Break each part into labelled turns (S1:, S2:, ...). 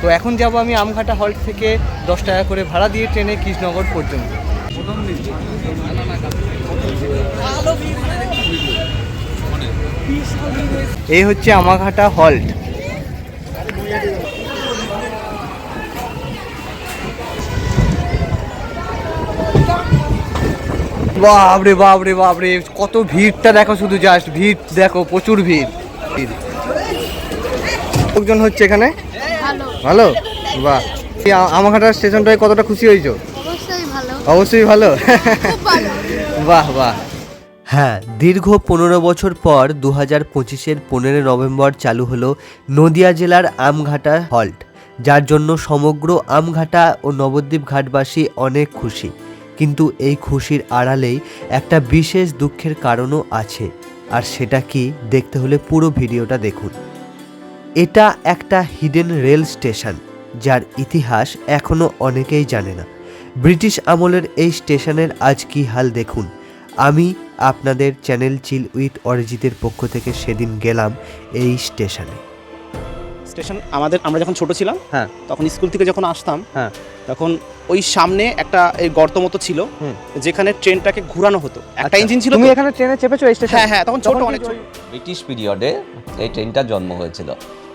S1: তো এখন যাব আমি আমঘাটা হল্ট থেকে দশ টাকা করে ভাড়া দিয়ে ট্রেনে কৃষ্ণনগর পর্যন্ত। এই হচ্ছে আমাঘাটা হল্ট বাপরে বাপরে বাপরে, কত ভিড়টা দেখো শুধু জাস্ট ভিড়, দেখো প্রচুর ভিড়। লোকজন হচ্ছে এখানে।
S2: ভালো?
S1: বাহ। এই আ- স্টেশনটায় কতটা খুশি হয়েছো?
S2: অবশ্যই ভালো।
S1: অবশ্যই ভালো? বাহ বাহ।
S3: হ্যাঁ দীর্ঘ পনেরো বছর পর দু হাজার পঁচিশের পনেরো নভেম্বর চালু হলো নদিয়া জেলার আমঘাটা হল্ট যার জন্য সমগ্র আমঘাটা ও নবদ্বীপ ঘাটবাসী অনেক খুশি। কিন্তু এই খুশির আড়ালেই একটা বিশেষ দুঃখের কারণও আছে। আর সেটা কি দেখতে হলে পুরো ভিডিওটা দেখুন। এটা একটা হিডেন রেল স্টেশন যার ইতিহাস এখনও অনেকেই জানে না। ব্রিটিশ আমলের এই স্টেশনের আজ কি হাল দেখুন? আমি আপনাদের চ্যানেল চিল উইথ অরিজিতের পক্ষ থেকে সেদিন গেলাম এই স্টেশনে।
S4: স্টেশন আমাদের আমরা যখন ছোট ছিলাম
S1: হ্যাঁ।
S4: তখন স্কুল থেকে যখন আসতাম
S1: হ্যাঁ।
S4: তখন ওই সামনে একটা এই গর্ত মতো ছিল। যেখানে ট্রেনটাকে ঘুরানো হতো। একটা
S1: আচ্ছা,
S4: ইঞ্জিন ছিল
S1: তুমি এখানে ট্রেনে চেপেছো এই স্টেশন?
S4: হ্যাঁ হ্যাঁ তখন ছোট অনেক
S5: ব্রিটিশ পিরিয়ডে এই ট্রেনটার জন্ম হয়েছিল।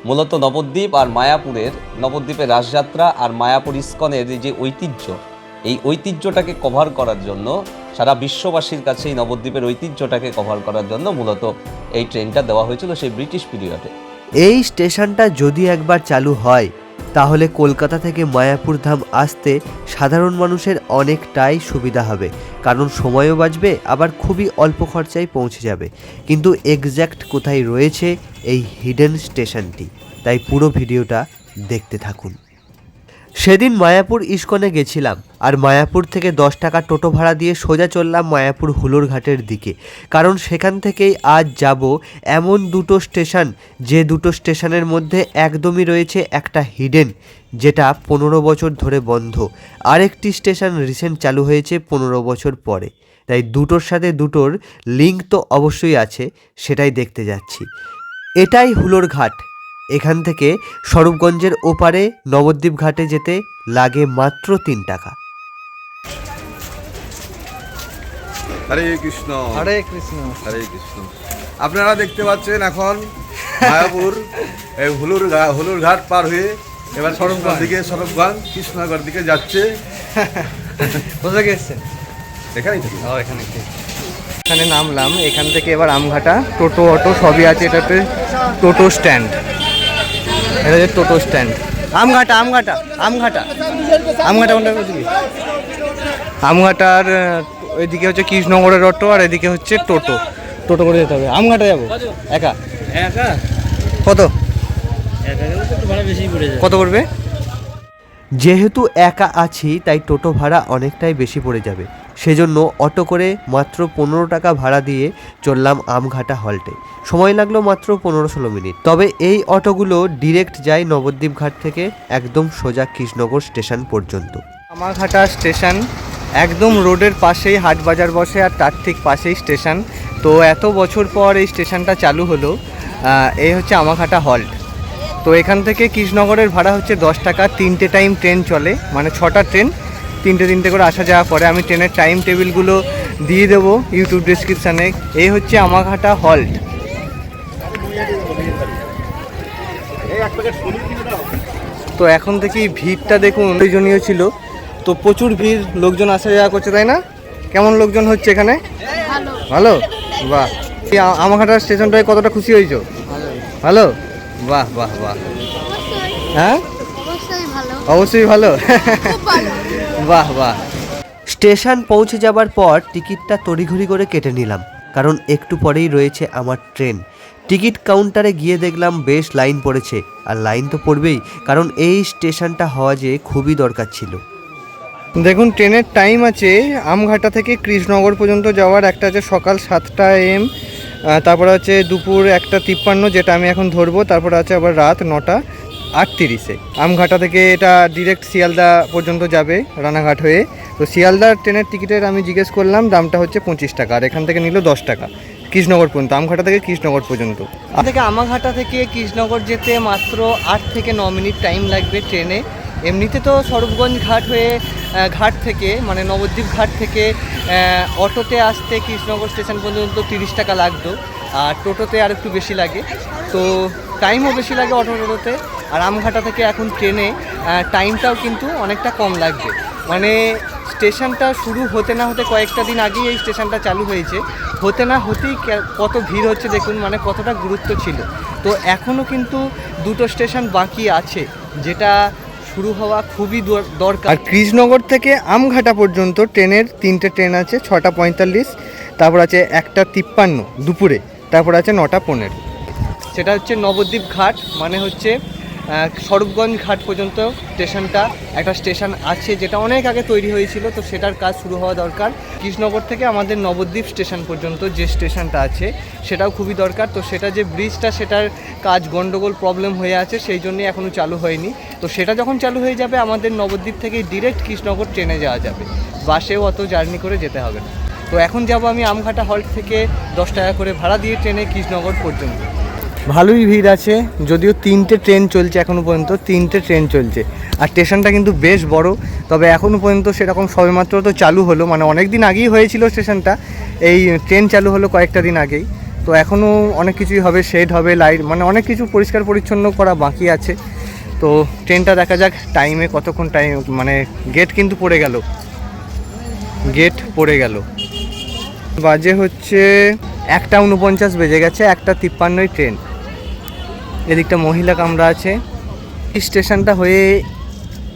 S5: মূলত নবদ্বীপ আর মায়াপুরের নবদ্বীপের রাসযাত্রা আর মায়াপুর ইস্কনের যে ঐতিহ্য, এই ঐতিহ্যটাকে কভার করার জন্য, সারা বিশ্ববাসীর কাছে এই নবদ্বীপের ঐতিহ্যটাকে কভার করার জন্য মূলত এই ট্রেনটা দেওয়া হয়েছিল সেই ব্রিটিশ পিরিয়ডে
S3: এই স্টেশনটা যদি একবার চালু হয় তাহলে কলকাতা থেকে মায়াপুর ধাম আসতে সাধারণ মানুষের অনেকটাই সুবিধা হবে। কারণ সময়ও বাঁচবে, আবার খুবই অল্প খরচায় পৌঁছে যাবে। কিন্তু এক্স্যাক্ট কোথায় রয়েছে এই হিডেন স্টেশনটি তাই পুরো ভিডিওটা দেখতে থাকুন। সেদিন মায়াপুর ইস্কনে গেছিলাম, আর মায়াপুর থেকে দশ টাকা টোটো ভাড়া দিয়ে সোজা চললাম মায়াপুর হুলোর ঘাটের দিকে। কারণ সেখান থেকেই আজ যাব এমন দুটো স্টেশন, যে দুটো স্টেশনের মধ্যে একদমই রয়েছে একটা হিডেন, যেটা পনেরো বছর ধরে বন্ধ। আরেকটি স্টেশন রিসেন্ট চালু হয়েছে পনেরো বছর পরে। তাই দুটোর সাথে দুটোর লিঙ্ক তো অবশ্যই আছে, সেটাই দেখতে যাচ্ছি। এটাই হুলোর ঘাট এখান থেকে স্বরূপগঞ্জের ওপারে নবদ্বীপ ঘাটে যেতে লাগে মাত্র তিন টাকা।
S6: হরে কৃষ্ণ।
S1: হরে কৃষ্ণ।
S6: হরে কৃষ্ণ। আপনারা দেখতে পাচ্ছেন এখন মায়াপুর এই হুলুর হুলুর ঘাট পার হয়ে এবার সরবগঞ্জ দিকে সরবগঞ্জ কৃষ্ণনগর দিকে যাচ্ছে।
S1: কোথা থেকে এসছেন?
S6: এখানেই থাকি।
S1: ও এখানে এখানে নামলাম। এখান থেকে এবার আমঘাটা টোটো অটো সবই আছে এটাতে। টোটো স্ট্যান্ড। এটা হচ্ছে টোটো স্ট্যান্ড। আমঘাটা আমঘাটা আমঘাটা। আমঘাটা কোনটা বুঝলি? আমঘাটার ওইদিকে হচ্ছে কৃষ্ণনগরের অটো আর এদিকে হচ্ছে টোটো। টোটো করে যেতে হবে। আমঘাটা যাব? একা?
S7: একা?
S1: কত?
S7: একা গেলে তো একটু ভাড়া বেশি পড়ে যায়।
S1: কত পড়বে?
S3: যেহেতু একা আছি তাই টোটো ভাড়া অনেকটাই বেশি পড়ে যাবে। সেজন্য অটো করে মাত্র পনেরো টাকা ভাড়া দিয়ে চললাম আমঘাটা হল্টে। সময় লাগল মাত্র পনেরো ষোলো মিনিট। তবে এই অটোগুলো ডিরেক্ট যায় নবদ্বীপ ঘাট থেকে একদম সোজা কৃষ্ণনগর স্টেশন পর্যন্ত।
S1: আমাঘাটা স্টেশন একদম রোডের পাশেই হাট বাজার বসে আর তার ঠিক পাশেই স্টেশন। তো এত বছর পর এই স্টেশনটা চালু হলো এই হচ্ছে আমাঘাটা হল্ট। তো এখান থেকে কৃষ্ণনগরের ভাড়া হচ্ছে দশ টাকা, তিনটে টাইম ট্রেন চলে মানে ছটা ট্রেন তিনটে তিনটে করে আসা যাওয়া করে আমি ট্রেনের টাইম টেবিলগুলো দিয়ে দেবো ইউটিউব ডিসক্রিপশানে এই হচ্ছে আমাঘাটা হল্ট তো এখন থেকে ভিড়টা দেখুন প্রয়োজনীয় ছিল। তো প্রচুর ভিড় লোকজন আসা যাওয়া করছে তাই না? কেমন লোকজন হচ্ছে এখানে?
S2: ভালো।
S1: বাহ। এই আ- আমাঘাটার স্টেশনটায় কতটা খুশি হয়েছো? ভালো? বাহ বাহ বাহ। হ্যাঁ?
S2: অবশ্যই ভালো।
S1: বাহ বাহ।
S3: স্টেশন পৌঁছে যাবার পর টিকিটটা তড়িঘড়ি করে কেটে নিলাম কারণ একটু পরেই রয়েছে আমার ট্রেন। টিকিট কাউন্টারে গিয়ে দেখলাম বেশ লাইন পড়েছে আর লাইন তো পড়বেই কারণ এই স্টেশনটা হওয়া যে খুবই দরকার ছিল।
S1: দেখুন ট্রেনের টাইম আছে আমঘাটা থেকে কৃষ্ণনগর পর্যন্ত যাওয়ার একটা আছে সকাল সাতটা এম তারপরে আছে দুপুর একটা তিপ্পান্ন যেটা আমি এখন ধরবো তারপরে আছে আবার রাত নটা। আটতিরিশে। আমঘাটা থেকে এটা ডিরেক্ট শিয়ালদা পর্যন্ত যাবে রানাঘাট হয়ে। তো শিয়ালদার ট্রেনের টিকিটের আমি জিজ্ঞেস করলাম, দামটা হচ্ছে পঁচিশ টাকা, আর এখান থেকে নিল দশ টাকা, কৃষ্ণনগর পর্যন্ত, আমঘাটা থেকে কৃষ্ণনগর পর্যন্ত। থেকে আমাঘাটা থেকে কৃষ্ণনগর যেতে মাত্র আট থেকে ন মিনিট টাইম লাগবে ট্রেনে। এমনিতে তো স্বরূপগঞ্জ ঘাট হয়ে ঘাট থেকে মানে নবদ্বীপ ঘাট থেকে অটোতে আসতে কৃষ্ণনগর স্টেশন পর্যন্ত তিরিশ টাকা লাগতো। আর টোটোতে আর একটু বেশি লাগে। তো টাইমও বেশি লাগে অটো টোটোতে আর আমঘাটা থেকে এখন ট্রেনে টাইমটাও কিন্তু অনেকটা কম লাগবে। মানে স্টেশনটা শুরু হতে না হতে কয়েকটা দিন আগেই এই স্টেশনটা চালু হয়েছে। হতে না হতেই কত ভিড় হচ্ছে দেখুন মানে কতটা গুরুত্ব ছিল। তো এখনও কিন্তু দুটো স্টেশন বাকি আছে, যেটা শুরু হওয়া খুবই দর- দরকার। আর কৃষ্ণনগর থেকে আমঘাটা পর্যন্ত ট্রেনের তিনটে ট্রেন আছে, ছটা পঁয়তাল্লিশ, তারপর আছে একটা তিপ্পান্ন দুপুরে। তারপর আছে নটা পনেরো। সেটা হচ্ছে নবদ্বীপ ঘাট মানে হচ্ছে স্বরূপগঞ্জ ঘাট পর্যন্ত স্টেশনটা, একটা স্টেশন আছে যেটা অনেক আগে তৈরি হয়েছিল, তো সেটার কাজ শুরু হওয়া দরকার। কৃষ্ণনগর থেকে আমাদের নবদ্বীপ স্টেশন পর্যন্ত যে স্টেশনটা আছে, সেটাও খুবই দরকার। তো সেটা যে ব্রিজটা সেটার কাজ গন্ডগোল প্রবলেম হয়ে আছে, সেই জন্যই এখনও চালু হয়নি। তো সেটা যখন চালু হয়ে যাবে, আমাদের নবদ্বীপ থেকে ডিরেক্ট কৃষ্ণনগর ট্রেনে যাওয়া যাবে। বাসেও অত জার্নি করে যেতে হবে না। তো এখন যাব আমি আমঘাটা হল্ট থেকে দশ টাকা করে ভাড়া দিয়ে ট্রেনে কৃষ্ণনগর পর্যন্ত। ভালোই ভিড় আছে, যদিও তিনটে ট্রেন চলছে এখনও পর্যন্ত, তিনটে ট্রেন চলছে। আর স্টেশনটা কিন্তু বেশ বড়, তবে এখনও পর্যন্ত সেরকম সবেমাত্র তো চালু হলো মানে অনেক দিন আগেই হয়েছিল স্টেশনটা, এই ট্রেন চালু হলো কয়েকটা দিন আগেই। তো এখনও অনেক কিছুই হবে শেড হবে লাইট মানে অনেক কিছু পরিষ্কার পরিচ্ছন্ন করা বাকি আছে। তো ট্রেনটা দেখা যাক টাইমে কতক্ষণ টাইম মানে গেট কিন্তু পড়ে গেল। গেট পড়ে গেল। বাজে হচ্ছে একটা উনপঞ্চাশ বেজে গেছে, একটা তিপ্পান্নই ট্রেন। এদিকটা মহিলা কামরা আছে। স্টেশনটা হয়ে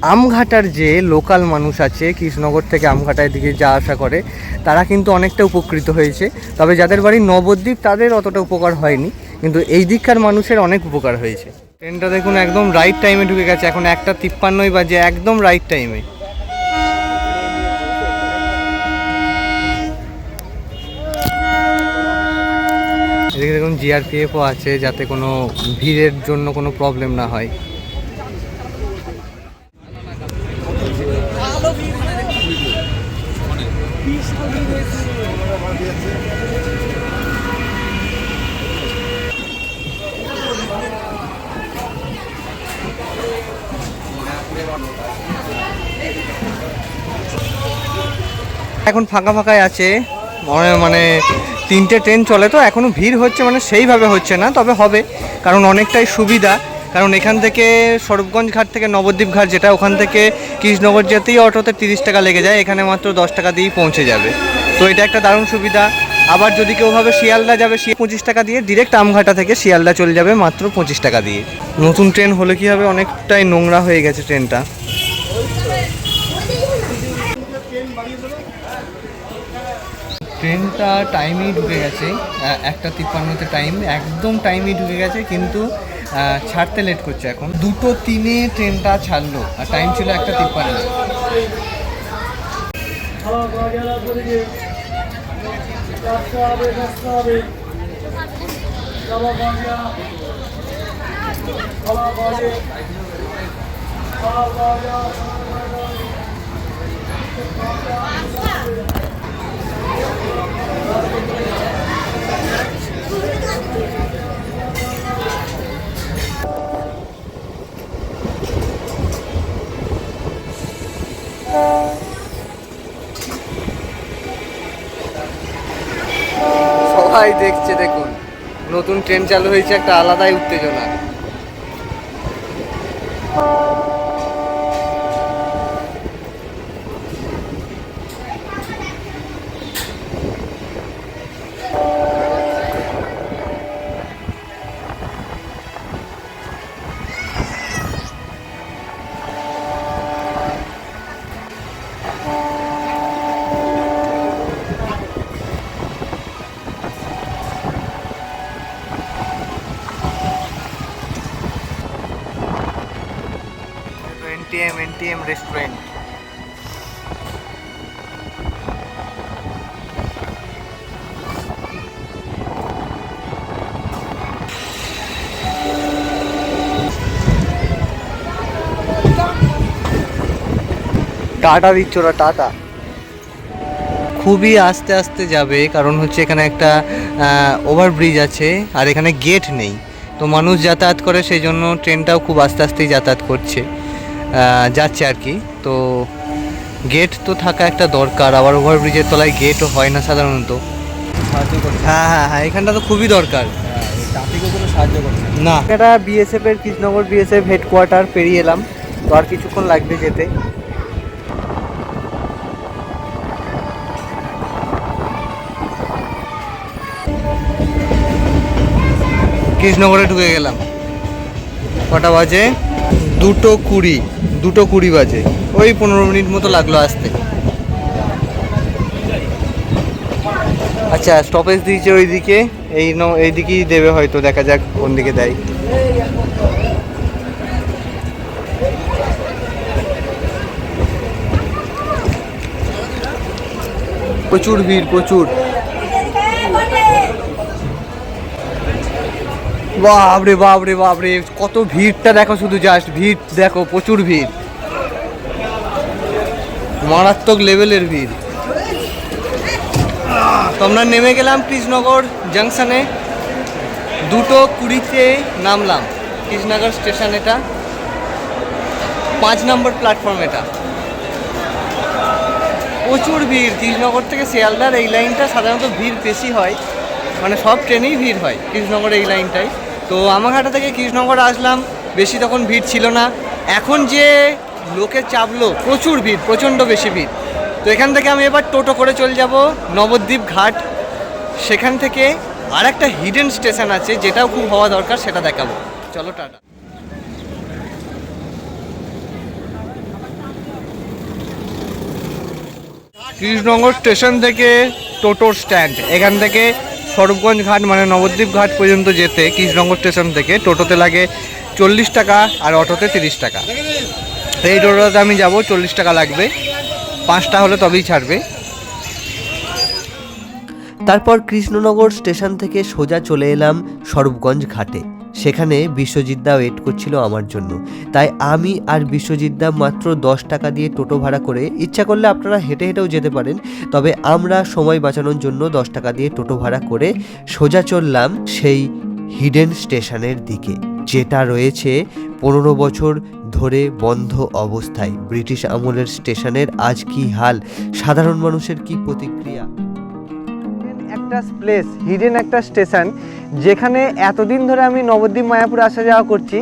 S1: আমঘাটার যে লোকাল মানুষ আছে, কৃষ্ণনগর থেকে আমঘাটার দিকে যা আসা করে, তারা কিন্তু অনেকটা উপকৃত হয়েছে। তবে যাদের বাড়ি নবদ্বীপ, তাদের অতটা উপকার হয়নি। কিন্তু এই দিককার মানুষের অনেক উপকার হয়েছে। ট্রেনটা দেখুন একদম রাইট টাইমে ঢুকে গেছে। এখন একটা তিপ্পান্নই বাজে, একদম রাইট টাইমে এদিকে দেখুন জিআরপিএফও আছে যাতে কোনো ভিড়ের জন্য কোনো প্রবলেম না হয়। এখন ফাঁকা ফাঁকাই আছে। মানে মানে তিনটে ট্রেন চলে তো এখনও ভিড় হচ্ছে মানে সেইভাবে হচ্ছে না, তবে হবে, কারণ অনেকটাই সুবিধা। কারণ এখান থেকে স্বরূপগঞ্জ ঘাট থেকে নবদ্বীপ ঘাট যেটা, ওখান থেকে কৃষ্ণনগর যেতেই অটোতে তিরিশ টাকা লেগে যায়, এখানে মাত্র দশ টাকা দিয়েই পৌঁছে যাবে। তো এটা একটা দারুণ সুবিধা। আবার যদি কেউভাবে শিয়ালদা যাবে, সে পঁচিশ টাকা দিয়ে ডিরেক্ট আমঘাটা থেকে শিয়ালদা চলে যাবে মাত্র পঁচিশ টাকা দিয়ে। নতুন ট্রেন হলে কি হবে, অনেকটাই নোংরা হয়ে গেছে ট্রেনটা। ট্রেনটা টাইমেই ঢুকে গেছে একটা তিপ্পান্নতে টাইম একদম টাইমেই ঢুকে গেছে, কিন্তু ছাড়তে লেট করছে এখন। দুটো তিনে ট্রেনটা ছাড়লো, আর টাইম ছিল একটা তিপ্পান্ন। সবাই দেখছে দেখুন। নতুন ট্রেন চালু হয়েছে একটা আলাদাই উত্তেজনা। টাটা দিচ্ছ ওরা টাটা। খুবই আস্তে আস্তে যাবে কারণ হচ্ছে এখানে একটা ওভারব্রিজ আছে আর এখানে গেট নেই। তো মানুষ যাতায়াত করে সেই জন্য ট্রেনটাও খুব আস্তে আস্তেই যাতায়াত করছে যাচ্ছে আর কি। তো গেট তো থাকা একটা দরকার আবার ওভারব্রিজের তলায় গেটও হয় না সাধারণত। হ্যাঁ হ্যাঁ হ্যাঁ এখানটা তো খুবই দরকার। না এটা বিএসএফ এর কৃষ্ণনগর বিএসএফ হেডকোয়ার্টার পেরিয়ে এলাম। তো আর কিছুক্ষণ লাগবে যেতে। কৃষ্ণনগরে ঢুকে গেলাম। কটা বাজে? দুটো কুড়ি দুটো কুড়ি বাজে। ওই পনেরো মিনিট মতো লাগল আসতে। আচ্ছা স্টপেজ দিয়েছে ওইদিকে। এই ন, এইদিকেই দেবে হয়তো, দেখা যাক কোন দিকে দেয়। প্রচুর ভিড়, প্রচুর। বাপরে বাপরে বাপরে, কত ভিড়টা দেখো শুধু জাস্ট ভিড়, দেখো প্রচুর ভিড়। মারাত্মক লেভেলের ভিড়। তো আমরা নেমে গেলাম কৃষ্ণনগর জাংশনে দুটো কুড়িতে নামলাম কৃষ্ণনগর স্টেশন এটা। পাঁচ নম্বর প্ল্যাটফর্ম এটা। প্রচুর ভিড়, কৃষ্ণনগর থেকে শিয়ালদার এই লাইনটা সাধারণত ভিড় বেশি হয়। মানে সব ট্রেনেই ভিড় হয় কৃষ্ণনগর এই লাইনটাই তো আমাঘাটা থেকে কৃষ্ণনগর আসলাম, বেশি তখন ভিড় ছিল না। এখন যে লোকে চাপলো, প্রচুর ভিড়, প্রচণ্ড বেশি ভিড়। তো এখান থেকে আমি এবার টোটো করে চলে যাব, নবদ্বীপ ঘাট। সেখান থেকে আর একটা হিডেন স্টেশন আছে, যেটাও খুব হওয়া দরকার, সেটা দেখাবো। চলো, টাটা। কৃষ্ণনগর স্টেশন থেকে টোটোর স্ট্যান্ড এখান থেকে স্বরূপগঞ্জ ঘাট মানে নবদ্বীপ ঘাট পর্যন্ত যেতে কৃষ্ণনগর স্টেশন থেকে টোটোতে লাগে চল্লিশ টাকা আর অটোতে তিরিশ টাকা। এই টোটোতে আমি যাব, চল্লিশ টাকা লাগবে। পাঁচটা হলে তবেই ছাড়বে।
S3: তারপর কৃষ্ণনগর স্টেশন থেকে সোজা চলে এলাম স্বরূপগঞ্জ ঘাটে। সেখানে বিশ্বজিৎ দা ওয়েট করছিল আমার জন্য। তাই আমি আর বিশ্বজিৎ দা মাত্র দশ টাকা দিয়ে টোটো ভাড়া করে, ইচ্ছা করলে আপনারা হেঁটে হেঁটেও যেতে পারেন, তবে আমরা সময় বাঁচানোর জন্য দশ টাকা দিয়ে টোটো ভাড়া করে সোজা চললাম সেই হিডেন স্টেশনের দিকে, যেটা রয়েছে পনেরো বছর ধরে বন্ধ অবস্থায়। ব্রিটিশ আমলের স্টেশনের আজ কি হাল? সাধারণ মানুষের কি প্রতিক্রিয়া?
S1: একটা প্লেস হিডেন একটা স্টেশন যেখানে এতদিন ধরে আমি নবদ্বীপ, মায়াপুর আসা যাওয়া করছি,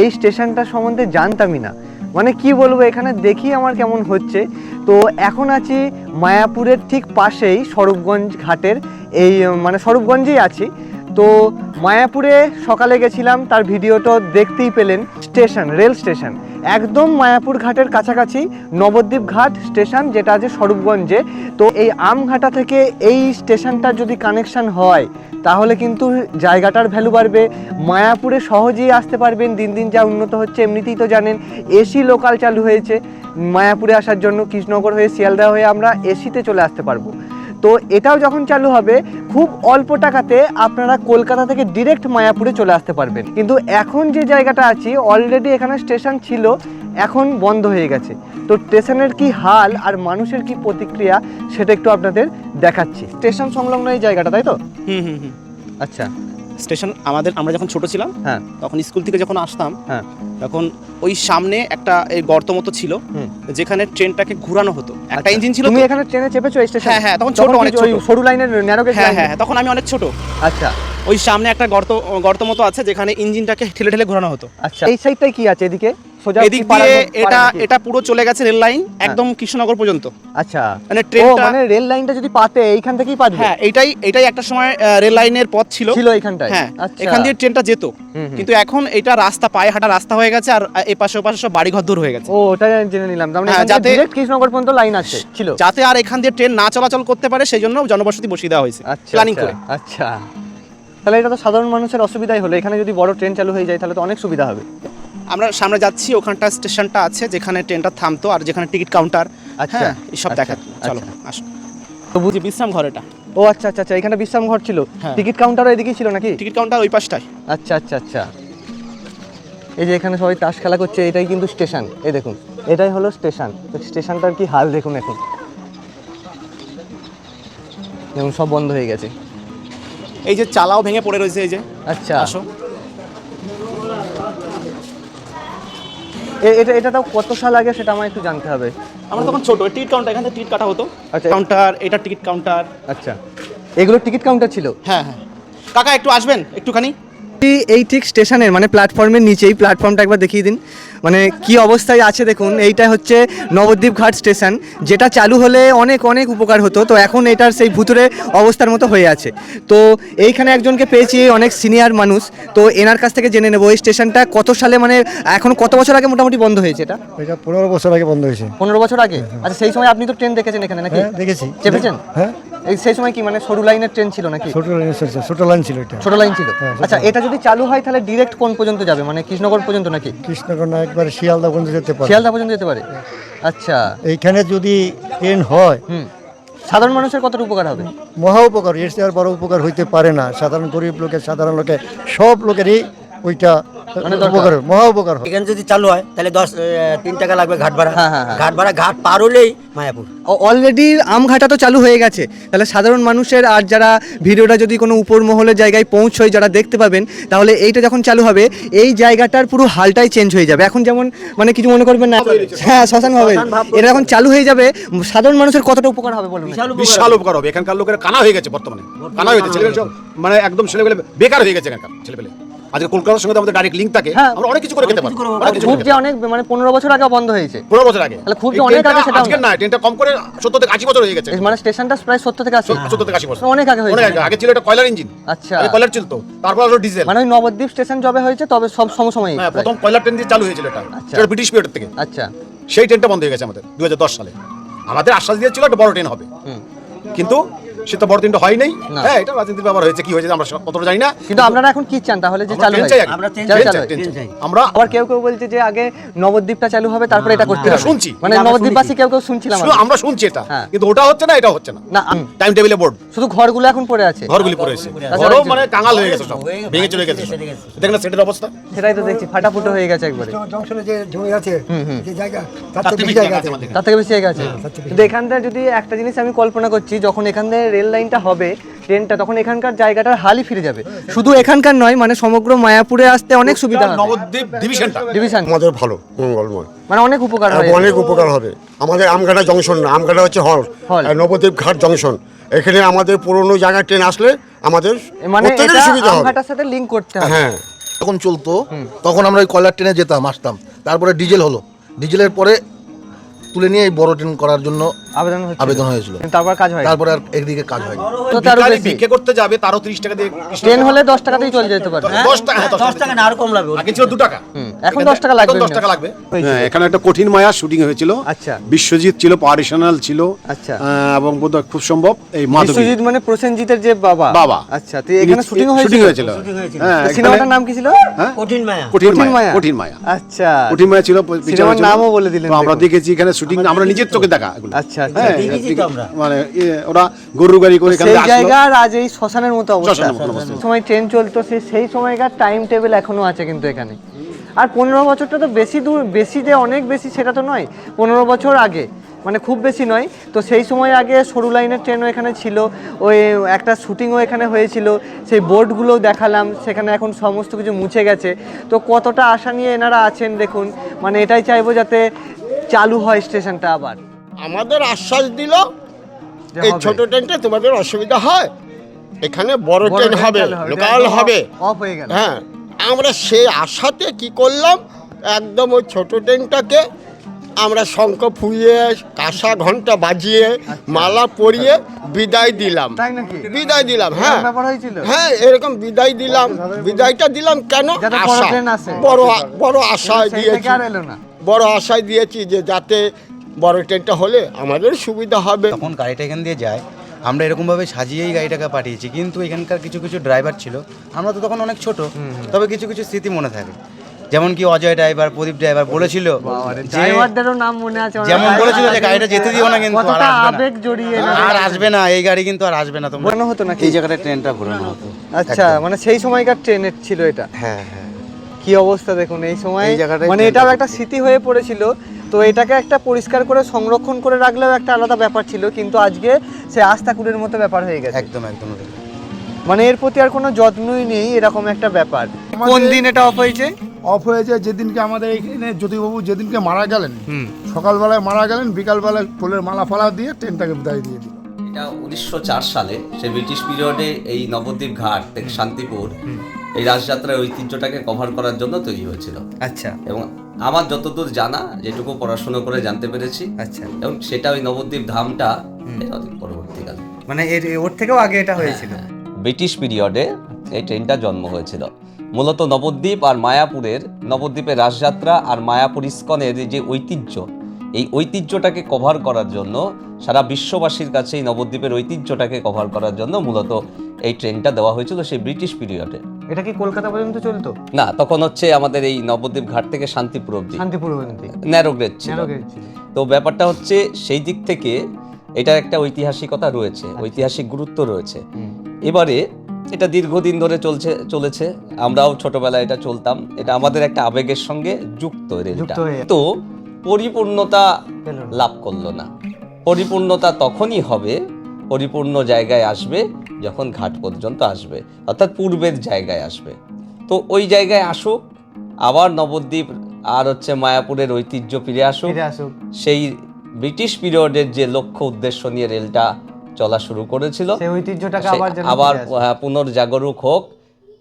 S1: এই স্টেশনটা সম্বন্ধে জানতামই না। মানে কি বলব, এখানে দেখি আমার কেমন হচ্ছে। তো এখন আছি মায়াপুরের ঠিক পাশেই স্বরূপগঞ্জ ঘাটের এই মানে স্বরূপগঞ্জেই আছি। তো মায়াপুরে সকালে গেছিলাম, তার ভিডিওটা দেখতেই পেলেন স্টেশন রেল স্টেশন একদম মায়াপুর ঘাটের কাছাকাছি নবদ্বীপ ঘাট স্টেশন, যেটা আছে স্বরূপগঞ্জে। তো এই আমঘাটা থেকে এই স্টেশনটা যদি কানেকশন হয়, তাহলে কিন্তু জায়গাটার ভ্যালু বাড়বে। মায়াপুরে সহজেই আসতে পারবেন, দিন দিন যা উন্নত হচ্ছে, এমনিতেই তো জানেন, এসি লোকাল চালু হয়েছে। মায়াপুরে আসার জন্য কৃষ্ণনগর হয়ে, শিয়ালদা হয়ে আমরা এসিতে চলে আসতে পারব। তো এটাও যখন চালু হবে খুব অল্প টাকাতে আপনারা কলকাতা থেকে ডিরেক্ট মায়াপুরে চলে আসতে পারবেন। কিন্তু এখন যে জায়গাটা আছি অলরেডি এখানে স্টেশন ছিল এখন বন্ধ হয়ে গেছে। তো স্টেশনের কি হাল আর মানুষের কি প্রতিক্রিয়া সেটা একটু আপনাদের দেখাচ্ছি। স্টেশন সংলগ্ন এই জায়গাটা তাই তো?
S4: হুম হুম হুম।
S1: আচ্ছা।
S4: স্টেশন আমাদের আমরা যখন ছোট ছিলাম
S1: হ্যাঁ।
S4: তখন স্কুল থেকে যখন আসতাম
S1: হ্যাঁ।
S4: তখন ওই সামনে একটা এই গর্ত মতো ছিল। যেখানে ট্রেনটাকে ঘুরানো হতো। একটা
S1: আচ্ছা।
S4: ইঞ্জিন ছিল
S1: তুমি এখানে ট্রেনে চেপেছো এই স্টেশন?
S4: হ্যাঁ, হ্যাঁ, তখন ছোট, অনেক ছোট।
S1: সরু লাইনের ন্যারো গেজ
S4: হ্যাঁ হ্যাঁ তখন আমি অনেক ছোট।
S1: আচ্ছা।
S4: ওই সামনে একটা গর্ত গর্ত মতো আছে যেখানে ইঞ্জিনটাকে ঠেলে ঠেলে ঘোরানো হতো।
S1: আচ্ছা। এই সাইডটাই কি আছে এদিকে?
S4: এদিক দিয়ে এটা এটা পুরো চলে গেছে রেল লাইন একদম কৃষ্ণনগর পর্যন্ত।
S1: আচ্ছা।
S4: মানে ট্রেনটা
S1: মানে রেল লাইনটা যদি পাতে এইখান থেকেই পাতবে
S4: হ্যাঁ এটাই এটাই একটা সময় রেল লাইনের পথ ছিল।
S1: ছিল এইখানটায়?
S4: হ্যাঁ
S1: আচ্ছা।
S4: এখান দিয়ে ট্রেনটা যেত। কিন্তু এখন এটা রাস্তা পায়ে হাঁটা রাস্তা হয়ে গেছে আর এ পাশে পাশে সব বাড়ি ঘর দূর হয়ে গেছে।
S1: ও ওটা জেনে নিলাম। তার মানে
S4: হ্যাঁ, যাতে-
S1: কৃষ্ণনগর পর্যন্ত লাইন আছে ছিল।
S4: যাতে আর এখান দিয়ে ট্রেন না চলাচল করতে পারে সেই জন্য জনবসতি বসিয়ে দেওয়া হয়েছে
S1: আচ্ছা
S4: প্ল্যানিং
S1: আচ্ছা,
S4: করে।
S1: আচ্ছা। তাহলে এটা তো সাধারণ মানুষের অসুবিধাই হলো। এখানে যদি বড় ট্রেন চালু হয়ে যায় তাহলে তো অনেক সুবিধা হবে।
S4: আমরা সামনে যাচ্ছি ওখানটা স্টেশনটা আছে যেখানে ট্রেনটা থামতো আর যেখানে টিকিট কাউন্টার।
S1: আচ্ছা,
S4: হ্যাঁ এইসব
S1: আচ্ছা,
S4: দেখা চলো আসো তো বুঝি বিশ্রাম ঘর এটা?
S1: ও আচ্ছা আচ্ছা আচ্ছা এখানে বিশ্রাম ঘর ছিল।
S4: হ্যাঁ।
S1: টিকিট কাউন্টারও এদিকেই ছিল নাকি?
S4: টিকিট কাউন্টার ওই পাশটায়।
S1: আচ্ছা আচ্ছা আচ্ছা। এই যে এখানে সবাই তাস খেলা করছে এটাই কিন্তু স্টেশন। এই দেখুন এটাই হলো স্টেশন। তো স্টেশনটার কি হাল দেখুন এখন। যেমন সব বন্ধ হয়ে গেছে।
S4: এই যে চালাও ভেঙে পড়ে রয়েছে এই যে।
S1: আচ্ছা।
S4: আসো।
S1: এটা এটা তাও কত সাল আগে সেটা আমার একটু জানতে হবে।
S4: আমরা তখন ছোট টিকিট কাউন্টার এখান থেকে টিকিট কাটা হতো।
S1: আচ্ছা।
S4: কাউন্টার এটা টিকিট কাউন্টার
S1: আচ্ছা। এগুলো টিকিট কাউন্টার ছিল?
S4: হ্যাঁ হ্যাঁ। কাকা একটু আসবেন একটুখানি।
S1: এই- এই ঠিক স্টেশনের মানে প্ল্যাটফর্মের নিচেই প্ল্যাটফর্মটা একবার দেখিয়ে দিন। মানে কি অবস্থায় আছে দেখুন এইটা হচ্ছে নবদ্বীপ ঘাট স্টেশন যেটা চালু হলে অনেক অনেক উপকার হতো তো এখন এটার সেই ভুতুরে অবস্থার মতো হয়ে আছে। তো এইখানে একজনকে পেয়েছি অনেক সিনিয়র মানুষ তো এনার কাছ থেকে জেনে নেব এই স্টেশনটা কত সালে মানে এখন কত বছর আগে মোটামুটি বন্ধ হয়েছে এটা?
S8: এটা পনেরো বছর আগে বন্ধ হয়েছে।
S1: পনেরো বছর আগে? আচ্ছা সেই সময় আপনি তো ট্রেন দেখেছেন এখানে নাকি?
S8: হ্যাঁ দেখেছি।
S1: চেপেছেন?
S8: হ্যাঁ।
S1: এই সেই সময় কি মানে সরু লাইনের ট্রেন ছিল নাকি?
S8: ছোট লাইন ছিল, ছোট লাইন ছিল এটা।
S1: ছোট লাইন ছিল।
S8: হ্যাঁ,
S1: আচ্ছা এটা যদি চালু হয় তাহলে ডিরেক্ট কোন পর্যন্ত যাবে? মানে কৃষ্ণনগর পর্যন্ত নাকি?
S8: কৃষ্ণগর না একবার শিয়ালদা পর্যন্ত যেতে পারে।
S1: শিয়ালদা পর্যন্ত যেতে পারে? আচ্ছা।
S8: এইখানে যদি ট্রেন হয়
S1: সাধারণ মানুষের কতটা উপকার হবে?
S8: মহা উপকার এর চেয়ে আর বড় উপকার হইতে পারে না। সাধারণ গরিব লোকের সাধারণ লোকের সব লোকেরই ওইটা
S1: মানে
S8: উপকার মহা উপকার হয়
S9: এখানে যদি চালু হয় তাহলে দশ তিন টাকা লাগবে ঘাট ভাড়া।
S1: হ্যাঁ, হ্যাঁ, হ্যাঁ।
S9: ঘাট ভাড়া ঘাট পার হলেই মায়াপুর।
S1: অলরেডি আমঘাটা তো চালু হয়ে গেছে। তাহলে সাধারণ মানুষের আর যারা ভিডিওটা যদি কোনো উপর মহলের জায়গায় পৌঁছয় যারা দেখতে পাবেন তাহলে এইটা যখন চালু হবে এই জায়গাটার পুরো হালটাই চেঞ্জ হয়ে যাবে। এখন যেমন মানে কিছু মনে করবেন না। হ্যাঁ শ্মশান হবে এটা যখন চালু হয়ে যাবে। সাধারণ মানুষের কতটা উপকার হবে বলুন।
S10: বিশাল উপকার হবে। এখানকার লোকের কানা হয়ে গেছে বর্তমানে। কানা হয়ে গেছে। ছেলেপেলে মানে একদম ছেলেপেলে বেকার হয়ে গেছে এখানকার ছেলেপেলে। আজকে কলকাতার সঙ্গে আমাদের ডাইরেক্ট লিঙ্ক থাকে
S1: হ্যাঁ।
S10: আমরা অনেক কিছু করে খেতে পারি অনেক
S1: খুব যে অনেক মানে পনেরো বছর আগে বন্ধ হয়েছে।
S10: পনেরো বছর আগে।
S1: তাহলে খুব যে অনেক আগে সেটা
S10: আজকের
S1: না।
S10: ট্রেনটা কম করে সত্তর থেকে আশি বছর হয়ে গেছে।
S1: মানে স্টেশনটা প্রায় সত্তর থেকে আশি।
S10: সত্তর থেকে আশি বছর।
S1: অনেক আগে হয়েছে।
S10: অনেক আগে আগে ছিল এটা কয়লার ইঞ্জিন
S1: আচ্ছা।
S10: আগে কয়লার ছিল তো তারপর হলো ডিজেল
S1: মানে নবদ্বীপ স্টেশন যবে হয়েছে তবে সব সমসময়
S10: হ্যাঁ প্রথম কয়লার ট্রেন দিয়ে চালু হয়েছিল এটা।
S1: আচ্ছা।
S10: ব্রিটিশ পিরিয়ড থেকে।
S1: আচ্ছা।
S10: সেই ট্রেনটা বন্ধ হয়ে গেছে আমাদের দু হাজার দশ সালে। আমাদের আশ্বাস দিয়েছিল একটা বড় ট্রেন হবে।
S1: হুম।
S10: কিন্তু সেটা বড় ট্রেনটা হয় নাই। হ্যাঁ এটা রাজনীতির ব্যাপার হয়েছে কি হয়েছে আমরা কতটা জানি না।
S1: কিন্তু আপনারা এখন কি চান তাহলে যে
S10: আমরা
S1: চালু হয়?
S9: আমরা
S1: হয়। আবার কেউ কেউ বলছে যে আগে নবদ্বীপটা চালু হবে তারপরে এটা করতে হবে।
S10: শুনছি।
S1: মানে নবদ্বীপবাসী কেউ কেউ শুনছিলাম
S10: আমরা শুনছি এটা।
S1: হ্যাঁ।
S10: কিন্তু ওটা হচ্ছে না এটা হচ্ছে না।
S1: না।
S10: টাইম টেবিলে বোর্ড
S1: শুধু ঘরগুলো এখন পড়ে আছে।
S10: ঘরগুলি পড়ে
S1: আচ্ছা,
S10: ঘরও। মানে কাঙাল হয়ে গেছে সব। ভেঙে চলে গেছে দেখেন না সেটের অবস্থা?
S1: সেটাই তো দেখছি ফাটাফুটো হয়ে গেছে একবারে।
S8: জংশনে যে জমি আছে যে জায়গা তার থেকে বেশি জায়গা আছে
S1: তার থেকে বেশি হয়ে গেছে কিন্তু এখানটা যদি একটা জিনিস আমি কল্পনা করছি যখন এখান থেকে রেল লাইনটা হবে ট্রেনটা তখন এখানকার জায়গাটার হালই ফিরে যাবে। শুধু এখানকার নয় মানে সমগ্র মায়াপুরে আসতে অনেক সুবিধা হবে।
S10: নবদ্বীপ ডিভিশনটা
S1: ডিভিশন
S11: আমাদের ভালো মঙ্গলময়।
S1: মানে অনেক উপকার হবে
S11: অনেক উপকার হবে। আমাদের আমগাটা জংশন না আমগাটা হচ্ছে হল। আর নবদ্বীপ ঘাট জংশন এখানে আমাদের পুরনো জায়গায় ট্রেন আসলে আমাদের
S1: মানে
S11: সুবিধা হবে।
S1: আমঘাটার সাথে লিংক করতে হবে।
S11: হ্যাঁ।
S12: যখন চলতো তখন আমরা ওই কয়লার ট্রেনে যেতাম আসতাম। তারপরে ডিজেল হলো। ডিজেলের পরে তুলে নিয়ে এই বড় ট্রেন করার জন্য
S1: আবেদন
S12: আবেদন হয়েছিল।
S1: তারপর কাজ হয়
S12: তারপরে আর একদিকে কাজ হয়নি।
S1: তো
S10: ভিক্ষে করতে যাবে তারও তিরিশ টাকা দিয়ে
S1: ট্রেন হলে দশ টাকাতেই চলে যেতে পারে।
S10: দশ টাকা হ্যাঁ,
S9: দশ টাকা। না আরও কম লাগবে
S10: আগে ছিল দু টাকা।
S1: এখন দশ টাকা লাগবে
S10: এখন দশ টাকা লাগবে।
S6: হ্যাঁ এখানে একটা কঠিন মায়া শুটিং হয়েছিল।
S1: আচ্ছা।
S6: বিশ্বজিৎ ছিল পারিশনাল ছিল
S1: আচ্ছা।
S6: এবং বোধহয় খুব সম্ভব এই মাধবী।
S1: বিশ্বজিৎ মানে প্রসেনজিতের যে বাবা।
S6: বাবা।
S1: আচ্ছা তুই এখানে শুটিং
S6: শুটিং
S1: হয়েছিল?
S6: হয়েছিল। হ্যাঁ
S1: সিনেমাটার নাম কি ছিল?
S9: কঠিন মায়া।
S6: কঠিন মায়া কঠিন মায়া।
S1: আচ্ছা।
S6: কঠিন মায়া ছিল পিছনে
S1: সিনেমার নামও বলে দিলেন
S6: তো আমরা দেখেছি এখানে শুটিং আমরা নিজের চোখে দেখা
S1: আচ্ছা।
S6: হ্যাঁ
S9: দেখেছি তো আমরা।
S6: মানে ওরা গরু গাড়ি করে
S1: সেই
S6: আসলো।
S1: আজ এই শ্মশানের মতো অবস্থা। সময় ট্রেন চলতো সেই সেই সময়কার টাইম টেবিল এখনও আছে কিন্তু এখানে। আর পনেরো বছরটা তো বেশি দূর বেশি যে অনেক বেশি সেটা তো নয়। পনেরো বছর আগে মানে খুব বেশি নয়। তো সেই সময় আগে সরু লাইনের ট্রেনও এখানে ছিল ওই একটা শুটিংও এখানে হয়েছিল সেই বোর্ডগুলোও দেখালাম সেখানে এখন সমস্ত কিছু মুছে গেছে। তো কতটা আশা নিয়ে এনারা আছেন দেখুন মানে এটাই চাইব যাতে চালু হয় স্টেশনটা আবার।
S11: আমাদের আশ্বাস দিল এই। ছোট ট্রেনটা তোমাদের অসুবিধা হয়। এখানে বড় ট্রেন হবে লোকাল হবে।
S1: হয়ে
S11: আমরা সেই আশাতে কি করলাম? একদম ওই ছোট ট্রেনটাকে আমরা শঙ্খ ফুঁয়ে কাঁসা ঘণ্টা বাজিয়ে মালা পরিয়ে বিদায় দিলাম। বিদায় দিলাম হ্যাঁ? হ্যাঁ এরকম বিদায় দিলাম। বিদায়টা দিলাম কেন? আশা। বড় বড় আশায় দিয়েছি। বড় আশায় দিয়েছি যে যাতে বড় ট্রেনটা হলে আমাদের সুবিধা হবে।
S13: তখন গাড়িটা এখান দিয়ে যায়। আমরা এরকমভাবে সাজিয়েই গাড়িটাকে পাঠিয়েছি। কিন্তু এখানকার কিছু কিছু ড্রাইভার ছিল। আমরা তো তখন অনেক ছোট। তবে কিছু কিছু স্মৃতি মনে থাকে। যেমন কি অজয় ড্রাইভার প্রদীপ ড্রাইভার বলেছিল যে
S1: নাম মনে আছে
S13: যেমন বলেছিল যে গাড়িটা যেতে দিও না কিন্তু আর আসবে না।
S1: আবেগ জড়িয়ে
S13: আর আসবে না এই গাড়ি কিন্তু আর আসবে না। তোমরা
S1: ঘোরানো হতো নাকি?
S13: এই জায়গাটা ট্রেনটা ঘোরানো হতো।
S1: আচ্ছা মানে সেই সময়কার ট্রেনের ছিল এটা?
S13: হ্যাঁ হ্যাঁ।
S1: কি অবস্থা দেখুন এই সময় মানে এটাও একটা স্মৃতি হয়ে পড়েছিল। তো এটাকে একটা পরিষ্কার করে সংরক্ষণ করে রাখলেও একটা আলাদা ব্যাপার ছিল কিন্তু আজকে সে আস্তাকুড়ের মতো ব্যাপার হয়ে গেছে।
S13: একদম একদম
S1: মানে এর প্রতি আর কোনো যত্নই নেই এরকম একটা ব্যাপার। কোন দিন এটা অফ হয়েছে?
S8: অফ হয়েছে যেদিনকে আমাদের এইখানে জ্যোতিবাবু যেদিনকে মারা গেলেন। সকালবেলায় মারা গেলেন বিকালবেলায় ফুলের মালা ফালা দিয়ে ট্রেনটাকে বিদায় দিয়ে দিল।
S5: এটা উনিশশো চার সালে সে ব্রিটিশ পিরিয়ডে এই নবদ্বীপ ঘাট শান্তিপুর এই রাজযাত্রার ঐতিহ্যটাকে কভার করার জন্য তৈরি হয়েছিল।
S1: আচ্ছা।
S5: এবং আমার যতদূর জানা যেটুকু পড়াশোনা করে জানতে পেরেছি
S1: আচ্ছা।
S5: এবং সেটা ওই নবদ্বীপ ধামটা অনেক পরবর্তীকালে।
S1: মানে এর ওর থেকেও আগে এটা হয়েছিল।
S5: ব্রিটিশ পিরিয়ডে এই ট্রেনটা জন্ম হয়েছিল। মূলত নবদ্বীপ আর মায়াপুরের নবদ্বীপের রাসযাত্রা আর মায়াপুর ইস্কনের যে ঐতিহ্য এই ঐতিহ্যটাকে কভার করার জন্য সারা বিশ্ববাসীর কাছে এই নবদ্বীপের ঐতিহ্যটাকে কভার করার জন্য মূলত এই ট্রেনটা দেওয়া হয়েছিল সেই ব্রিটিশ পিরিয়ডে।
S1: এটা কি কলকাতা পর্যন্ত চলতো?
S5: না তখন হচ্ছে আমাদের এই নবদ্বীপ ঘাট থেকে শান্তিপুর অব্দি
S1: শান্তিপুর পর্যন্ত
S5: ন্যারো গ্রেড ছিল। তো ব্যাপারটা হচ্ছে সেই দিক থেকে এটার একটা ঐতিহাসিকতা রয়েছে ঐতিহাসিক গুরুত্ব রয়েছে। এবারে এটা দীর্ঘদিন ধরে চলছে চলেছে। আমরাও ছোটবেলায় এটা চলতাম। এটা আমাদের একটা আবেগের সঙ্গে যুক্ত রেলটা
S1: যুক্ত
S5: তো পরিপূর্ণতা লাভ করল না। পরিপূর্ণতা তখনই হবে পরিপূর্ণ জায়গায় আসবে যখন ঘাট পর্যন্ত আসবে অর্থাৎ পূর্বের জায়গায় আসবে। তো ওই জায়গায় আসুক আবার নবদ্বীপ আর হচ্ছে মায়াপুরের ঐতিহ্য ফিরে আসুক। সেই ব্রিটিশ পিরিয়ডের যে লক্ষ্য উদ্দেশ্য নিয়ে রেলটা চলা শুরু করেছিল
S1: আবার।
S5: হ্যাঁ, পুনর্জাগরুক হোক।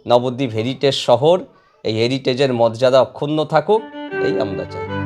S5: নবদ্বীপ হেরিটেজ শহর এই হেরিটেজের মর্যাদা অক্ষুণ্ণ থাকুক এই আমরা চাই।